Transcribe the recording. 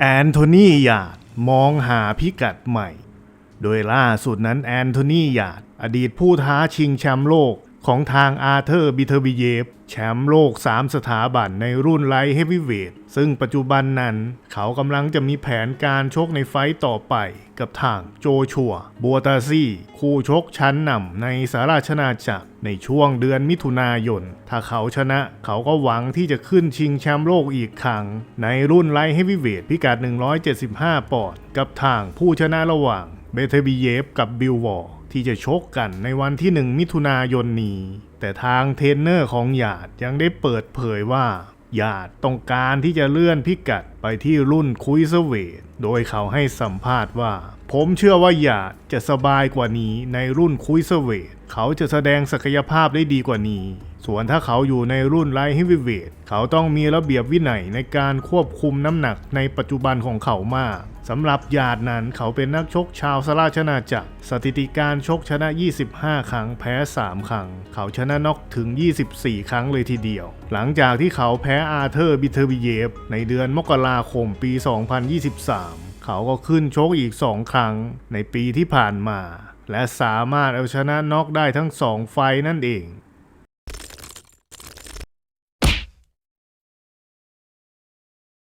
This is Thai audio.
แอนโทนีหยาดมองหาพิกัดใหม่ โดยล่าสุดนั้นแอนโทนีหยาดอดีตผู้ท้าชิงแชมป์โลก ของทางอาเธอร์บิเทอร์บิเยฟแชมป์โลก 3 สถาบันในรุ่นไลท์เฮฟวีเวทซึ่งปัจจุบันนั้นเขากำลังจะมีแผนการชกในไฟต์ต่อไปกับทางโจชัว บัวตาซี่ คู่ชกชั้นนำในสาราชนาจักรในช่วงเดือนมิถุนายน ถ้าเขาชนะเขาก็หวังที่จะขึ้นชิงแชมป์โลกอีกครั้ง ในรุ่นไลท์เฮฟวีเวทพิกัด 175 ปอนด์กับทางผู้ชนะระหว่าง เบเทบิเยฟกับบิลวอร์ที่จะชกกันในวันที่ 1 มิถุนายนนี้ แต่ทางเทรนเนอร์ของหยาดยังได้เปิดเผยว่าหยาดต้องการที่จะเลื่อนพิกัดไปที่รุ่นคุยเซเวทโดยเขาให้สัมภาษณ์ว่า ผมเชื่อว่าหยาดจะสบายกว่านี้ในรุ่นคุยเซเวทเขาจะแสดงศักยภาพได้ดีกว่านี้ ส่วนถ้าเขาอยู่ในรุ่นไลท์เฮฟวีเวทเขาต้องมีระเบียบวินัยในการควบคุมน้ำหนักในปัจจุบันของเขามากสำหรับหยาดนั้นเขาเป็นนักชกชาวสราชนาจักร สถิติการชกชนะ 25 ครั้งแพ้ 3 ครั้ง เขาชนะน็อกถึง 24 ครั้งเลยทีเดียว หลังจากที่เขาแพ้อาเธอร์บิเทอร์บิเยฟ ในเดือนมกราคมปี 2023 เขาก็ขึ้นชกอีก 2 ครั้งในปีที่ผ่านมา และสามารถเอาชนะน็อกได้ทั้ง 2 ไฟนั่นเอง